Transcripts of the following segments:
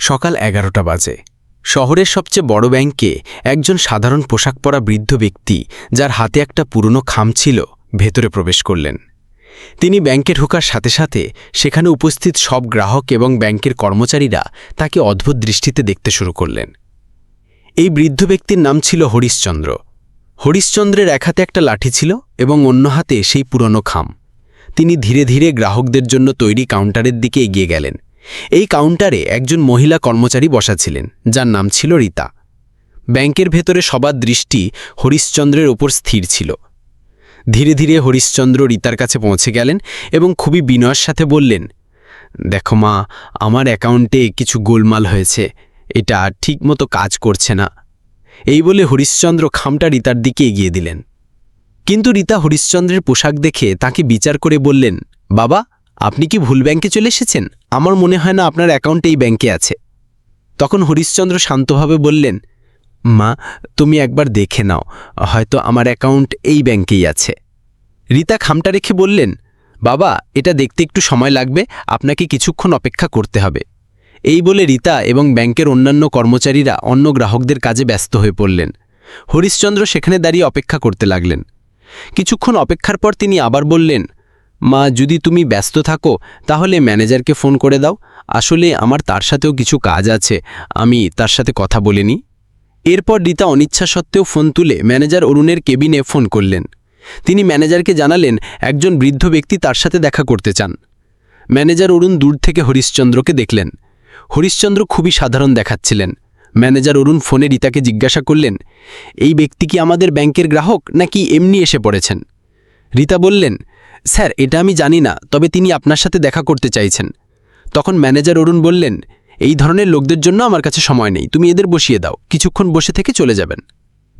সকাল এগারোটা বাজে। শহরের সবচেয়ে বড় ব্যাংকে একজন সাধারণ পোশাক পরা বৃদ্ধ ব্যক্তি, যার হাতে একটা পুরনো খাম ছিল, ভেতরে প্রবেশ করলেন। তিনি ব্যাংকে ঢোকার সাথে সাথে সেখানে উপস্থিত সব গ্রাহক এবং ব্যাংকের কর্মচারীরা তাকে অদ্ভুত দৃষ্টিতে দেখতে শুরু করলেন। এই বৃদ্ধ ব্যক্তির নাম ছিল হরিশ্চন্দ্র। হরিশ্চন্দ্রের এক হাতে একটা লাঠি ছিল এবং অন্য হাতে সেই পুরনো খাম। তিনি ধীরে ধীরে গ্রাহকদের জন্য তৈরি কাউন্টারের দিকে এগিয়ে গেলেন। এই কাউন্টারে একজন মহিলা কর্মচারী বসা ছিলেন, যার নাম ছিল রীতা। ব্যাংকের ভেতরে সবার দৃষ্টি হরিশ্চন্দ্রের ওপর স্থির ছিল। ধীরে ধীরে হরিশ্চন্দ্র রীতার কাছে পৌঁছে গেলেন এবং খুবই বিনয়ের সাথে বললেন, দেখো মা, আমার অ্যাকাউন্টে কিছু গোলমাল হয়েছে, এটা ঠিকমতো কাজ করছে না। এই বলে হরিশ্চন্দ্র খামটা রীতার দিকে এগিয়ে দিলেন। কিন্তু রীতা হরিশ্চন্দ্রের পোশাক দেখে তাকে বিচার করে বললেন, বাবা আপনি কি ভুল ব্যাংকে চলে এসেছেন? আমার মনে হয় না আপনার অ্যাকাউন্ট এই ব্যাংকে আছে। তখন হরিশ্চন্দ্র শান্তভাবে বললেন, মা, তুমি একবার দেখে নাও, হয়তো আমার অ্যাকাউন্ট এই ব্যাংকেই আছে। রীতা খামটা রেখে বললেন, বাবা, এটা দেখতে একটু সময় লাগবে, আপনাকে কিছুক্ষণ অপেক্ষা করতে হবে। এই বলে রীতা এবং ব্যাংকের অন্যান্য কর্মচারীরা অন্য গ্রাহকদের কাজে ব্যস্ত হয়ে পড়লেন। হরিশ্চন্দ্র সেখানে দাঁড়িয়ে অপেক্ষা করতে লাগলেন। কিছুক্ষণ অপেক্ষার পর তিনি আবার বললেন মা, যদি তুমি ব্যস্ত থাকো, তাহলে ম্যানেজারকে ফোন করে দাও। আসলে আমার তার সাথেও কিছু কাজ আছে, আমি তার সাথে কথা বলিনি এরপর রীতা অনিচ্ছা সত্ত্বেও ফোন তুলে ম্যানেজার অরুণের কেবিনে ফোন করলেন। তিনি ম্যানেজারকে জানালেন, একজন বৃদ্ধ ব্যক্তি তার সাথে দেখা করতে চান। ম্যানেজার অরুণ দূর থেকে হরিশ্চন্দ্রকে দেখলেন। হরিশ্চন্দ্র খুবই সাধারণ দেখাচ্ছিলেন। ম্যানেজার অরুণ ফোনে রীতাকে জিজ্ঞাসা করলেন, এই ব্যক্তি কি আমাদের ব্যাংকের গ্রাহক, নাকি এমনি এসে পড়েছেন? রীতা বললেন স্যার, এটা আমি জানি না, তবে তিনি আপনার সাথে দেখা করতে চাইছেন। তখন ম্যানেজার অরুণ বললেন, এই ধরনের লোকদের জন্য আমার কাছে সময় নেই, তুমি এদের বসিয়ে দাও, কিছুক্ষণ বসে থেকে চলে যাবেন।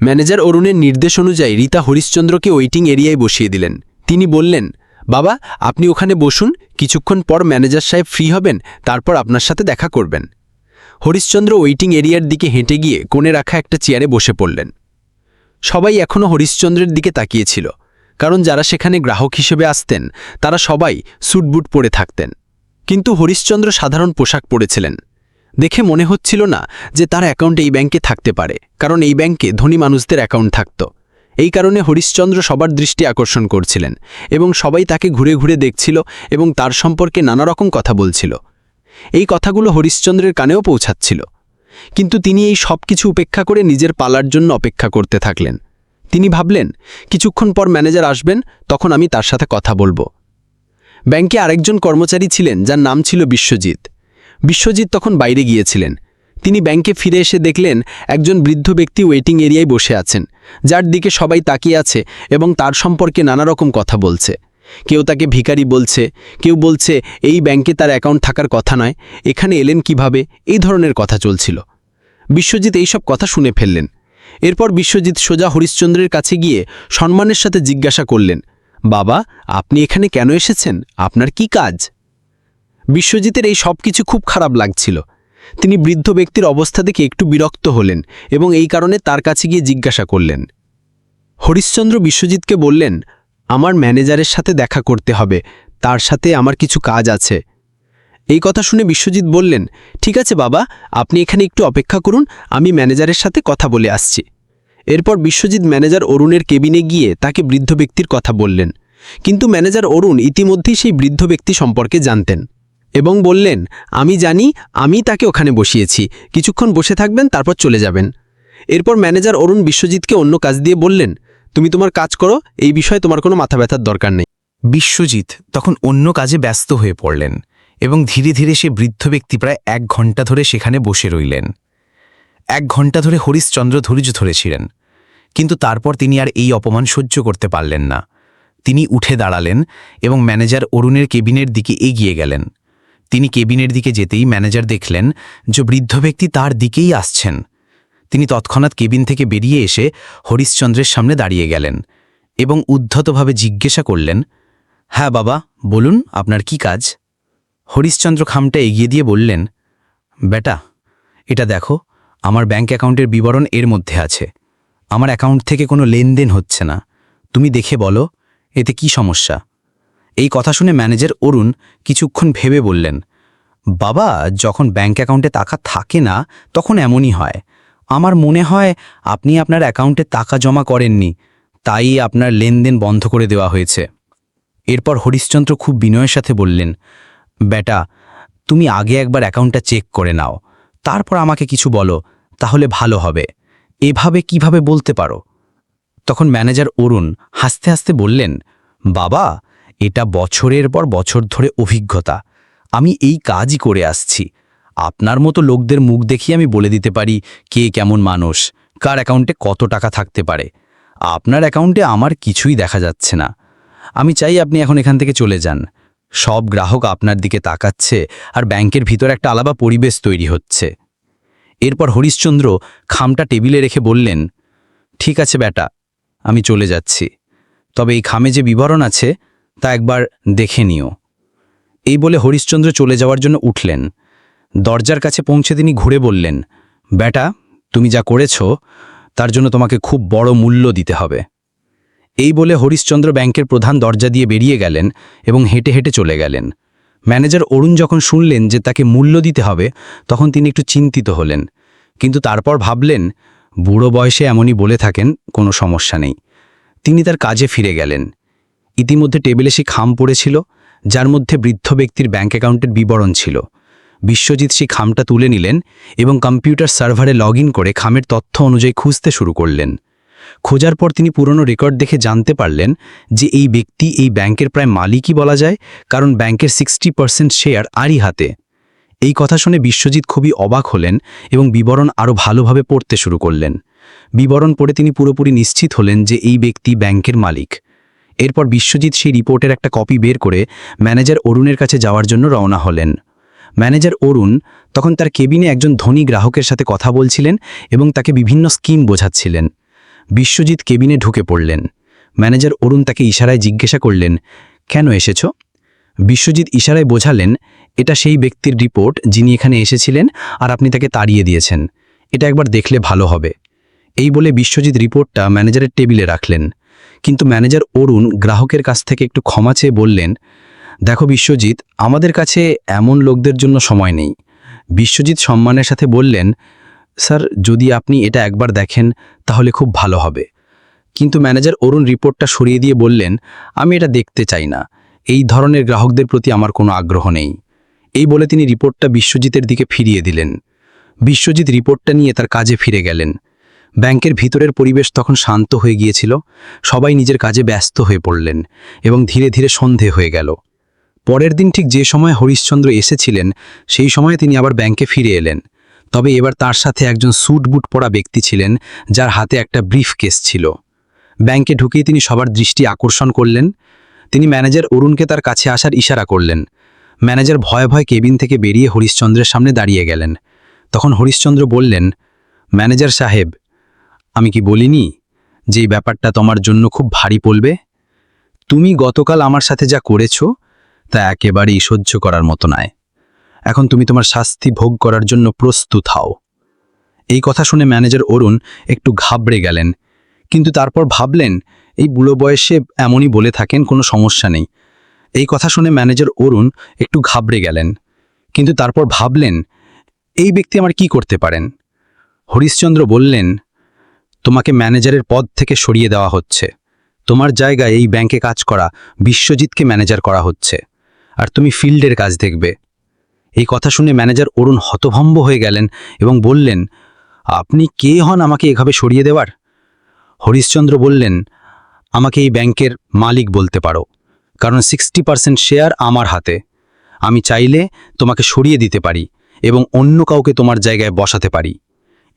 ম্যানেজার অরুণের নির্দেশ অনুযায়ী রীতা হরিশ্চন্দ্রকে ওয়েটিং এরিয়ায় বসিয়ে দিলেন। তিনি বললেন, বাবা, আপনি ওখানে বসুন, কিছুক্ষণ পর ম্যানেজার সাহেব ফ্রি হবেন, তারপর আপনার সাথে দেখা করবেন। হরিশ্চন্দ্র ওয়েটিং এরিয়ার দিকে হেঁটে গিয়ে কোণে রাখা একটা চেয়ারে বসে পড়লেন। সবাই এখনও হরিশ্চন্দ্রের দিকে তাকিয়েছিল কারণ যারা সেখানে গ্রাহক হিসেবে আসতেন, তারা সবাই স্যুটবুট পরে থাকতেন। কিন্তু হরিশ্চন্দ্র সাধারণ পোশাক পরেছিলেন। দেখে মনে হচ্ছিল না যে তার অ্যাকাউন্ট এই ব্যাংকে থাকতে পারে, কারণ এই ব্যাংকে ধনী মানুষদের অ্যাকাউন্ট থাকত। এই কারণে হরিশ্চন্দ্র সবার দৃষ্টি আকর্ষণ করছিলেন এবং সবাই তাকে ঘুরে ঘুরে দেখছিল এবং তার সম্পর্কে নানা রকম কথা বলছিল। এই কথাগুলো হরিশ্চন্দ্রের কানেও পৌঁছাচ্ছিল। কিন্তু তিনি এই সব কিছু উপেক্ষা করে নিজের পালার জন্য অপেক্ষা করতে থাকলেন। তিনি ভাবলেন, কিছুক্ষণ পর ম্যানেজার আসবেন, তখন আমি তার সাথে কথা বলব। ব্যাংকে আরেকজন কর্মচারী ছিলেন, যার নাম ছিল বিশ্বজিৎ। বিশ্বজিৎ তখন বাইরে গিয়েছিলেন। তিনি ব্যাংকে ফিরে এসে দেখলেন, একজন বৃদ্ধ ব্যক্তি ওয়েটিং এরিয়ায় বসে আছেন, যার দিকে সবাই তাকিয়ে আছে এবং তার সম্পর্কে নানা রকম কথা বলছে। কেউ তাকে ভিখারি বলছে, কেউ বলছে, এই ব্যাংকে তার অ্যাকাউন্ট থাকার কথা নয়, এখানে এলেন কীভাবে? এই ধরনের কথা চলছিল। বিশ্বজিৎ এইসব কথা শুনে ফেললেন। এরপর বিশ্বজিৎ সোজা হরিশ্চন্দ্রের কাছে গিয়ে সম্মানের সাথে জিজ্ঞাসা করলেন, বাবা, আপনি এখানে কেন এসেছেন? আপনার কি কাজ? বিশ্বজিতের এই সব কিছু খুব খারাপ লাগছিল। তিনি বৃদ্ধ ব্যক্তির অবস্থা দেখে একটু বিরক্ত হলেন এবং এই কারণে তার কাছে গিয়ে জিজ্ঞাসা করলেন। হরিশ্চন্দ্র বিশ্বজিৎকে বললেন, আমার ম্যানেজারের সাথে দেখা করতে হবে, তার সাথে আমার কিছু কাজ আছে। এই কথা শুনে বিশ্বজিৎ বললেন, ঠিক আছে বাবা, আপনি এখানে একটু অপেক্ষা করুন, আমি ম্যানেজারের সাথে কথা বলে আসছি। এরপর বিশ্বজিৎ ম্যানেজার অরুণের কেবিনে গিয়ে তাকে বৃদ্ধ ব্যক্তির কথা বললেন। কিন্তু ম্যানেজার অরুণ ইতিমধ্যেই সেই বৃদ্ধ ব্যক্তি সম্পর্কে জানতেন এবং বললেন, আমি জানি, আমি তাকে ওখানে বসিয়েছি। কিছুক্ষণ বসে থাকবেন, তারপর চলে যাবেন। এরপর ম্যানেজার অরুণ বিশ্বজিৎকে অন্য কাজ দিয়ে বললেন, তুমি তোমার কাজ করো, এই বিষয়ে তোমার কোনো মাথা ব্যথার দরকার নেই। বিশ্বজিৎ তখন অন্য কাজে ব্যস্ত হয়ে পড়লেন। এবং ধীরে ধীরে সে বৃদ্ধ ব্যক্তি প্রায় এক ঘণ্টা ধরে সেখানে বসে রইলেন। এক ঘণ্টা ধরে হরিশচন্দ্র ধৈর্য ধরেছিলেন, কিন্তু তারপর তিনি আর এই অপমান সহ্য করতে পারলেন না। তিনি উঠে দাঁড়ালেন এবং ম্যানেজার অরুণের কেবিনের দিকে এগিয়ে গেলেন। তিনি কেবিনের দিকে যেতেই ম্যানেজার দেখলেন যে বৃদ্ধ ব্যক্তি তার দিকেই আসছেন। তিনি তৎক্ষণাৎ কেবিন থেকে বেরিয়ে এসে হরিশচন্দ্রের সামনে দাঁড়িয়ে গেলেন এবং উদ্ধতভাবে জিজ্ঞাসা করলেন হ্যাঁ বাবা, বলুন, আপনার কি কাজ? হরিশচন্দ্র খামটা এগিয়ে দিয়ে বললেন, বেটা, এটা দেখো, আমার ব্যাংক অ্যাকাউন্টের বিবরণ এর মধ্যে আছে। আমার অ্যাকাউন্ট থেকে কোনো লেনদেন হচ্ছে না। তুমি দেখে বলো, এতে কি সমস্যা? এই কথা শুনে ম্যানেজার অরুণ কিছুক্ষণ ভেবে বললেন, বাবা, যখন ব্যাংক অ্যাকাউন্টে টাকা থাকে না, তখন এমনই হয়। আমার মনে হয় আপনি আপনার অ্যাকাউন্টে টাকা জমা করেননি, তাই আপনার লেনদেন বন্ধ করে দেওয়া হয়েছে। এরপর হরিশ্চন্দ্র খুব বিনয়ের সাথে বললেন বেটা, তুমি আগে একবার অ্যাকাউন্টটা চেক করে নাও। তারপর আমাকে কিছু বলো, তাহলে ভালো হবে। এভাবে কীভাবে বলতে পারো? তখন ম্যানেজার অরুণ হাসতে হাসতে বললেন, বাবা, এটা বছরের পর বছর ধরে অভিজ্ঞতা। আমি এই কাজই করে আসছি। আপনার মতো লোকদের মুখ দেখিয়ে আমি বলে দিতে পারি কে কেমন মানুষ, কার অ্যাকাউন্টে কত টাকা থাকতে পারে। আপনার অ্যাকাউন্টে আমার কিছুই দেখা যাচ্ছে না। আমি চাই আপনি এখন এখান থেকে চলে যান। সব গ্রাহক আপনার দিকে তাকাচ্ছে আর ব্যাংকের ভিতর একটা আলাদা পরিবেশ তৈরি হচ্ছে। এরপর হরিশ্চন্দ্র খামটা টেবিলে রেখে বললেন, ঠিক আছে বেটা আমি চলে যাচ্ছি। তবে এই খামে যে বিবরণ আছে, তা একবার দেখে নিও। এই বলে হরিশ্চন্দ্র চলে যাওয়ার জন্য উঠলেন। দরজার কাছে পৌঁছে তিনি ঘুরে বললেন বেটা তুমি যা করেছ, তার জন্য তোমাকে খুব বড় মূল্য দিতে হবে। এই বলে হরিশ্চন্দ্র ব্যাংকের প্রধান দরজা দিয়ে বেরিয়ে গেলেন এবং হেঁটে হেঁটে চলে গেলেন। ম্যানেজার অরুণ যখন শুনলেন যে তাকে মূল্য দিতে হবে, তখন তিনি একটু চিন্তিত হলেন। কিন্তু তারপর ভাবলেন, বুড়ো বয়সে এমনই বলে থাকেন, কোনো সমস্যা নেই। তিনি তার কাজে ফিরে গেলেন। ইতিমধ্যে টেবিলে সে খাম পড়েছিল, যার মধ্যে বৃদ্ধ ব্যক্তির ব্যাঙ্ক অ্যাকাউন্টের বিবরণ ছিল। বিশ্বজিৎ সেই খামটা তুলে নিলেন এবং কম্পিউটার সার্ভারে লগ করে খামের তথ্য অনুযায়ী খুঁজতে শুরু করলেন। খোঁজার পর তিনি পুরনো রেকর্ড দেখে জানতে পারলেন যে এই ব্যক্তি এই ব্যাংকের প্রায় মালিকই বলা যায়, কারণ ব্যাংকের সিক্সটি পার্সেন্ট শেয়ার আরই হাতে। এই কথা শুনে বিশ্বজিৎ খুবই অবাক হলেন এবং বিবরণ আরও ভালোভাবে পড়তে শুরু করলেন। বিবরণ পড়ে তিনি পুরোপুরি নিশ্চিত হলেন যে এই ব্যক্তি ব্যাংকের মালিক। এরপর বিশ্বজিৎ সেই রিপোর্টের একটা কপি বের করে ম্যানেজার অরুণের কাছে যাওয়ার জন্য রওনা হলেন। ম্যানেজার অরুণ তখন তার কেবিনে একজন ধনী গ্রাহকের সাথে কথা বলছিলেন এবং তাকে বিভিন্ন স্কিম বোঝাচ্ছিলেন। বিশ্বজিৎ কেবিনে ঢুকে পড়লেন। ম্যানেজার অরুণ তাকে ইশারায় জিজ্ঞাসা করলেন, কেন এসেছ? বিশ্বজিৎ ইশারায় বোঝালেন, এটা সেই ব্যক্তির রিপোর্ট যিনি এখানে এসেছিলেন আর আপনি তাকে তাড়িয়ে দিয়েছেন। এটা একবার দেখলে ভালো হবে। এই বলে বিশ্বজিৎ রিপোর্টটা ম্যানেজারের টেবিলে রাখলেন। কিন্তু ম্যানেজার অরুণ গ্রাহকের কাছ থেকে একটু ক্ষমা চেয়ে বললেন, দেখো বিশ্বজিৎ, আমাদের কাছে এমন লোকদের জন্য সময় নেই। বিশ্বজিৎ সম্মানের সাথে বললেন স্যার, যদি আপনি এটা একবার দেখেন, তাহলে খুব ভালো হবে। কিন্তু ম্যানেজার অরুণ রিপোর্টটা সরিয়ে দিয়ে বললেন, আমি এটা দেখতে চাই না। এই ধরনের গ্রাহকদের প্রতি আমার কোনো আগ্রহ নেই। এই বলে তিনি রিপোর্টটা বিশ্বজিতের দিকে ফিরিয়ে দিলেন। বিশ্বজিৎ রিপোর্টটা নিয়ে তার কাজে ফিরে গেলেন। ব্যাংকের ভিতরের পরিবেশ তখন শান্ত হয়ে গিয়েছিল। সবাই নিজের কাজে ব্যস্ত হয়ে পড়লেন এবং ধীরে ধীরে সন্ধে হয়ে গেল। পরের দিন ঠিক যে সময় হরিশ্চন্দ্র এসেছিলেন, সেই সময়ে তিনি আবার ব্যাংকে ফিরে এলেন। তবে এবার তার সাথে একজন স্যুট বুট পরা ব্যক্তি ছিলেন, যার হাতে একটা ব্রিফ কেস ছিল। ব্যাংকে ঢুকেই তিনি সবার দৃষ্টি আকর্ষণ করলেন। তিনি ম্যানেজার অরুণকে তার কাছে আসার ইশারা করলেন। ম্যানেজার ভয়ে ভয়ে কেবিন থেকে বেরিয়ে হরিশ্চন্দ্রের সামনে দাঁড়িয়ে গেলেন। তখন হরিশ্চন্দ্র বললেন, ম্যানেজার সাহেব, আমি কি বলিনি যে ব্যাপারটা তোমার জন্য খুব ভারী পড়বে? তুমি গতকাল আমার সাথে যা করেছ তা একেবারেই সহ্য করার মতো নয়। এখন তুমি তোমার শাস্তি ভোগ করার জন্য প্রস্তুত হও। এই কথা শুনে ম্যানেজার অরুণ একটু ঘাবড়ে গেলেন। কিন্তু তারপর ভাবলেন, এই বুড়ো বয়সে এমনই বলে থাকেন, কোনো সমস্যা নেই। এই কথা শুনে ম্যানেজার অরুণ একটু ঘাবড়ে গেলেন। কিন্তু তারপর ভাবলেন, এই ব্যক্তি আমার কি করতে পারেন? হরিশ্চন্দ্র বললেন, তোমাকে ম্যানেজারের পদ থেকে সরিয়ে দেওয়া হচ্ছে। তোমার জায়গায় এই ব্যাংকে কাজ করা বিশ্বজিৎকে ম্যানেজার করা হচ্ছে। আর তুমি ফিল্ডের কাজ দেখবে। এই কথা শুনে ম্যানেজার অরুণ হতভম্ব হয়ে গেলেন এবং বললেন, আপনি কে হন আমাকে এভাবে সরিয়ে দেওয়ার? হরিশ্চন্দ্র বললেন, আমাকে এই ব্যাংকের মালিক বলতে পারো, কারণ সিক্সটি পার্সেন্ট শেয়ার আমার হাতে। আমি চাইলে তোমাকে সরিয়ে দিতে পারি এবং অন্য কাউকে তোমার জায়গায় বসাতে পারি।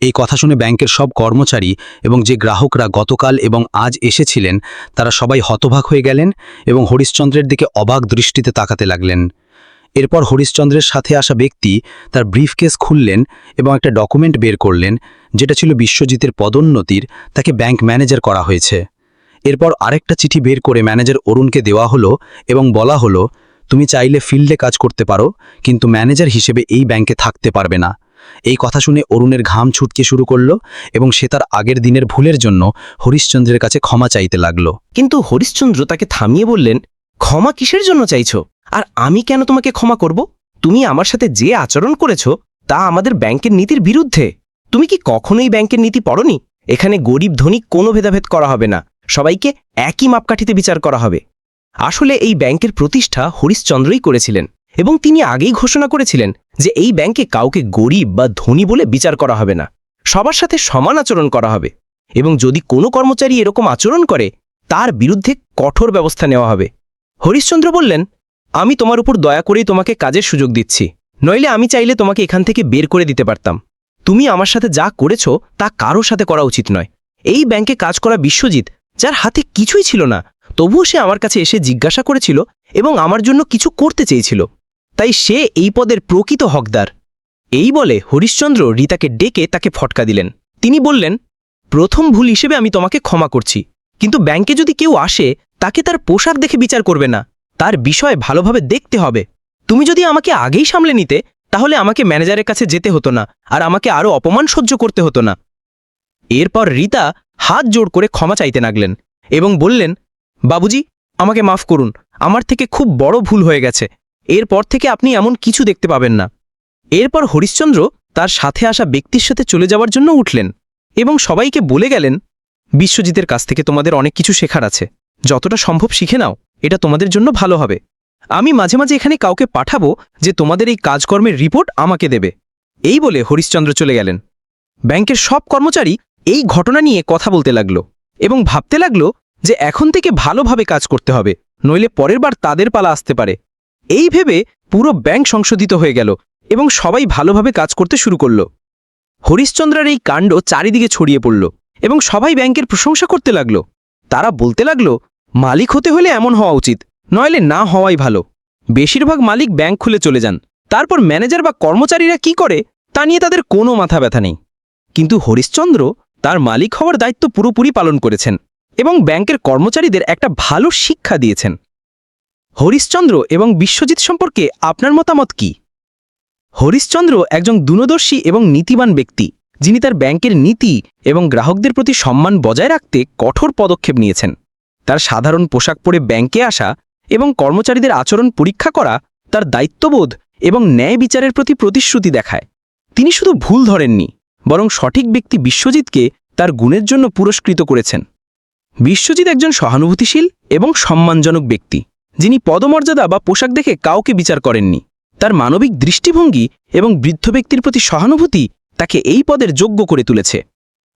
এই কথা শুনে ব্যাংকের সব কর্মচারী এবং যে গ্রাহকরা গতকাল এবং আজ এসেছিলেন, তারা সবাই হতভাগ হয়ে গেলেন এবং হরিশ্চন্দ্রের দিকে অবাক দৃষ্টিতে তাকাতে লাগলেন। এরপর হরিশ্চন্দ্রের সাথে আসা ব্যক্তি তার ব্রিফকেস খুললেন এবং একটা ডকুমেন্ট বের করলেন, যেটা ছিল বিশ্বজিতের পদোন্নতির, তাকে ব্যাংক ম্যানেজার করা হয়েছে। এরপর আরেকটা চিঠি বের করে ম্যানেজার অরুণকে দেওয়া হলো এবং বলা হলো, তুমি চাইলে ফিল্ডে কাজ করতে পারো, কিন্তু ম্যানেজার হিসেবে এই ব্যাংকে থাকতে পারবে না। এই কথা শুনে অরুণের ঘাম ছুটকে শুরু করল এবং সে তার আগের দিনের ভুলের জন্য হরিশ্চন্দ্রের কাছে ক্ষমা চাইতে লাগল। কিন্তু হরিশ্চন্দ্র তাকে থামিয়ে বললেন, ক্ষমা কিসের জন্য চাইছো? আর আমি কেন তোমাকে ক্ষমা করব? তুমি আমার সাথে যে আচরণ করেছ, তা আমাদের ব্যাংকের নীতির বিরুদ্ধে। তুমি কি কখনোই ব্যাংকের নীতি পড়নি? এখানে গরিব ধনী কোনো ভেদাভেদ করা হবে না। সবাইকে একই মাপকাঠিতে বিচার করা হবে। আসলে এই ব্যাংকের প্রতিষ্ঠা হরিশ্চন্দ্রই করেছিলেন এবং তিনি আগেই ঘোষণা করেছিলেন যে এই ব্যাংকে কাউকে গরিব বা ধনী বলে বিচার করা হবে না। সবার সাথে সমান আচরণ করা হবে এবং যদি কোনো কর্মচারী এরকম আচরণ করে, তার বিরুদ্ধে কঠোর ব্যবস্থা নেওয়া হবে। হরিশ্চন্দ্র বললেন আমি তোমার উপর দয়া করেই তোমাকে কাজের সুযোগ দিচ্ছি। নইলে আমি চাইলে তোমাকে এখান থেকে বের করে দিতে পারতাম। তুমি আমার সাথে যা করেছ, তা কারোর সাথে করা উচিত নয়। এই ব্যাংকে কাজ করা বিশ্বজিৎ, যার হাতে কিছুই ছিল না, তবুও সে আমার কাছে এসে জিজ্ঞাসা করেছিল এবং আমার জন্য কিছু করতে চেয়েছিল। তাই সে এই পদের প্রকৃত হকদার। এই বলে হরিশ্চন্দ্র রীতাকে ডেকে তাকে ফটকা দিলেন। তিনি বললেন, প্রথম ভুল হিসেবে আমি তোমাকে ক্ষমা করছি, কিন্তু ব্যাংকে যদি কেউ আসে, তাকে তার পোশাক দেখে বিচার করবে না। তার বিষয় ভালোভাবে দেখতে হবে। তুমি যদি আমাকে আগেই সামলে নিতে, তাহলে আমাকে ম্যানেজারের কাছে যেতে হতো না, আর আমাকে আরও অপমান সহ্য করতে হতো না। এরপর রীতা হাত জোড় করে ক্ষমা চাইতে লাগলেন এবং বললেন, বাবুজি, আমাকে মাফ করুন, আমার থেকে খুব বড় ভুল হয়ে গেছে। এরপর থেকে আপনি এমন কিছু দেখতে পাবেন না। এরপর হরিশ্চন্দ্র তার সাথে আসা ব্যক্তির সাথে চলে যাওয়ার জন্য উঠলেন এবং সবাইকে বলে গেলেন, বিশ্বজিতের কাছ থেকে তোমাদের অনেক কিছু শেখার আছে। যতটা সম্ভব শিখে নাও। এটা তোমাদের জন্য ভালো হবে। আমি মাঝে মাঝে এখানে কাউকে পাঠাবো যে তোমাদের এই কাজকর্মের রিপোর্ট আমাকে দেবে। এই বলে হরিশ্চন্দ্র চলে গেলেন। ব্যাংকের সব কর্মচারী এই ঘটনা নিয়ে কথা বলতে লাগল এবং ভাবতে লাগল যে এখন থেকে ভালোভাবে কাজ করতে হবে, নইলে পরের বার তাদের পালা আসতে পারে। এই ভেবে পুরো ব্যাংক সংশোধিত হয়ে গেল এবং সবাই ভালোভাবে কাজ করতে শুরু করল। হরিশ্চন্দ্রের এই কাণ্ড চারিদিকে ছড়িয়ে পড়ল এবং সবাই ব্যাংকের প্রশংসা করতে লাগল। তারা বলতে লাগল মালিক হতে হলে এমন হওয়া উচিত, নইলে না হওয়াই ভালো। বেশিরভাগ মালিক ব্যাংক খুলে চলে যান। তারপর ম্যানেজার বা কর্মচারীরা কি করে, তা নিয়ে তাদের কোনো মাথা ব্যথা নেই। কিন্তু হরিশ্চন্দ্র তার মালিক হওয়ার দায়িত্ব পুরোপুরি পালন করেছেন এবং ব্যাংকের কর্মচারীদের একটা ভালো শিক্ষা দিয়েছেন। হরিশ্চন্দ্র এবং বিশ্বজিৎ সম্পর্কে আপনার মতামত কি? হরিশ্চন্দ্র একজন দূরদর্শী এবং নীতিবান ব্যক্তি, যিনি তার ব্যাংকের নীতি এবং গ্রাহকদের প্রতি সম্মান বজায় রাখতে কঠোর পদক্ষেপ নিয়েছেন। তার সাধারণ পোশাক পরে ব্যাংকে আসা এবং কর্মচারীদের আচরণ পরীক্ষা করা তার দায়িত্ববোধ এবং ন্যায় বিচারের প্রতি প্রতিশ্রুতি দেখায়। তিনি শুধু ভুল ধরেননি, বরং সঠিক ব্যক্তি বিশ্বজিৎকে তার গুণের জন্য পুরস্কৃত করেছেন। বিশ্বজিৎ একজন সহানুভূতিশীল এবং সম্মানজনক ব্যক্তি, যিনি পদমর্যাদা বা পোশাক দেখে কাউকে বিচার করেননি। তার মানবিক দৃষ্টিভঙ্গি এবং বৃদ্ধ ব্যক্তির প্রতি সহানুভূতি তাকে এই পদের যোগ্য করে তুলেছে।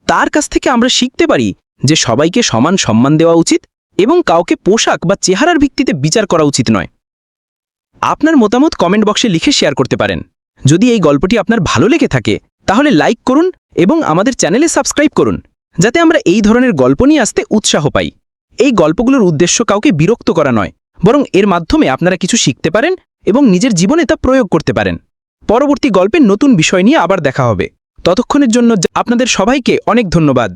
তার কাছ থেকে আমরা শিখতে পারি যে সবাইকে সমান সম্মান দেওয়া উচিত এবং কাউকে পোশাক বা চেহারার ভিত্তিতে বিচার করা উচিত নয়। আপনার মতামত কমেন্ট বক্সে লিখে শেয়ার করতে পারেন। যদি এই গল্পটি আপনার ভালো লেগে থাকে, তাহলে লাইক করুন এবং আমাদের চ্যানেলে সাবস্ক্রাইব করুন, যাতে আমরা এই ধরনের গল্প নিয়ে আসতে উৎসাহ পাই। এই গল্পগুলোর উদ্দেশ্য কাউকে বিরক্ত করা নয়, বরং এর মাধ্যমে আপনারা কিছু শিখতে পারেন এবং নিজের জীবনে তা প্রয়োগ করতে পারেন। পরবর্তী গল্পের নতুন বিষয় নিয়ে আবার দেখা হবে। ততক্ষণের জন্য আপনাদের সবাইকে অনেক ধন্যবাদ।